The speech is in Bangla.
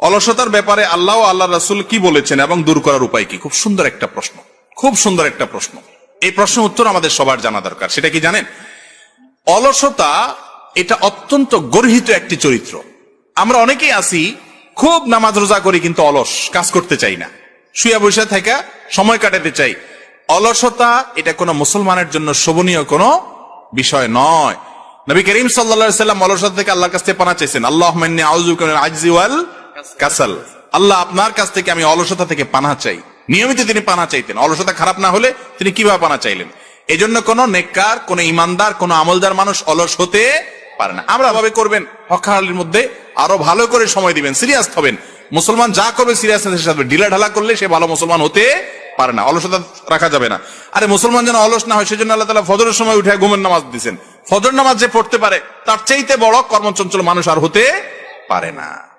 অলসতার ব্যাপারে আল্লাহ আল্লাহ রাসুল কি বলেছেন এবং দূর করার উপায় কি? খুব সুন্দর একটা প্রশ্ন। খুব সুন্দর একটা প্রশ্ন। এই প্রশ্নের উত্তর আমাদের সবার জানা দরকার। সেটা কি জানেন? অলসতা এটা অত্যন্ত গর্হিত একটি চরিত্র। আমরা অনেকেই আছি, খুব নামাজ রোজা করি কিন্তু অলস, কাজ করতে চাই না। শুয়া বসে থাকা, সময় কাটাতে চাই। অলসতা এটা কোনো মুসলমানের জন্য শোভনীয় কোনো বিষয় নয়। নবী করিম সাল্লা সাল্লাম অলসতা থেকে আল্লাহর কাছ থেকে পানা চাইছেন। আল্লাহ আজিওয়াল কাসাল। আল্লাহ আপনার কাছ থেকে আমি অলসতা থেকে পানা চাই। নিয়মিত তিনি পানা চাইতেন। অলসতা খারাপ না হলে তিনি কীভাবে পানা চাইলেন? এই জন্য কোন নেককার, কোন ইমানদার, কোন আমলদার মানুষ অলস হতে পারে না। আমরা ভাবে করবেন হকাহালির মধ্যে আরও ভালো করে সময় দিবেন, সিরিয়াস হবেন। মুসলমান যা করবে সিরিয়াসনেসের ঢিলা ঢালা করলে সে ভালো মুসলমান হতে পারে না। অলসতা রাখা যাবে না। আরে মুসলমান যেন অলস না হয়, সেজন্য আল্লাহ তালা ফজরের সময় উঠে ঘুমের নামাজ দিচ্ছেন ফজর নামাজ যে পড়তে পারে, তার চাইতে বড় কর্মচঞ্চল মানুষ আর হতে পারে না।